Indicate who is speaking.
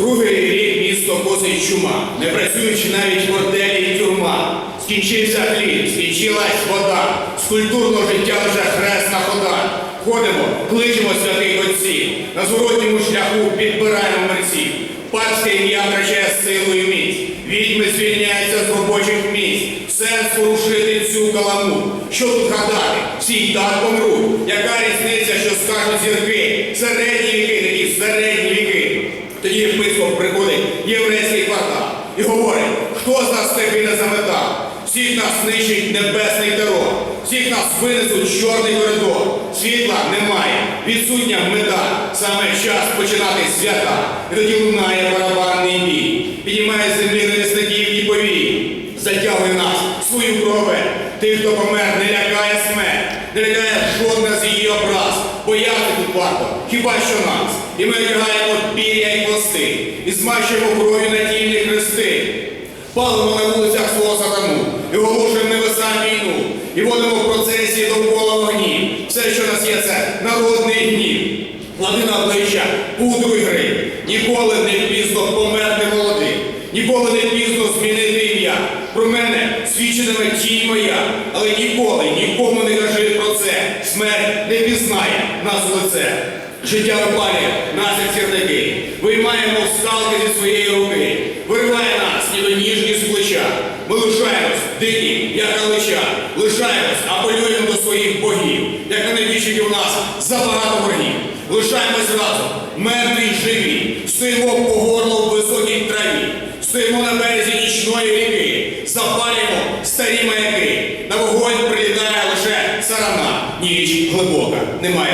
Speaker 1: Другий рік місто косить чума, не працюючи навіть борделі і тюрма. Скінчився хліб, скінчилась вода, з культурного життя лише хресна хода. Ходимо, кличемо святих отців, на зворотньому шляху підбираємо мерців. Папське ім'я втрачає силу і міць. Відьми звільняються з робочих місць. Сенс порушити цю каламу. Що тут гадати? Всі й так помруть. Яка різниця, що скажуть зірки? Середні віки, середні. Тоді єпископ приходить єврейський квартал і говорить, хто з нас степи не заметав? Всіх нас нищить небесний терор, всіх нас винесуть чорний коридор. Світла немає, відсутня мета. Саме час починати свята. І тоді лунає барабанний бій. Піднімає землі ненесників і повій. Затягує нас свою крове. Тих, хто помер, не лякає смерть, не лякає жодна з її образ. Бояти тут варто, хіба що нас. І ми одягаємо пір'я і хвости, і змащуємо кров'ю натільні хрести. Палимо на вулицях свого сатану, і оголошуємо небесам війну, і водимо в процесії довкола вогні. Все, що в нас є, це народний гнів. Клади на обличчя пудру й гри. Ніколи не пізно померти молодим, ніколи не пізно змінити ім'я. Про мене свідчитиме тінь моя, але ніколи нікому не кажи про це. Смерть не пізнає нас у лице. Життя випалює нас як сірники, виймаємо скалки зі своєї руки, вириває нас, ніби ніжні з плеча. Ми лишаємось дикі, як галича, лишаємось, а полюємо до своїх богів, як на найбільших у нас забагато ворогів. Лишаємось разом, мертві й живі, стоїмо по горло в високій траві, стоїмо на березі нічної ріки, запалюємо старі маяки. На вогонь прилітає лише сарана. Ніч глибока, немає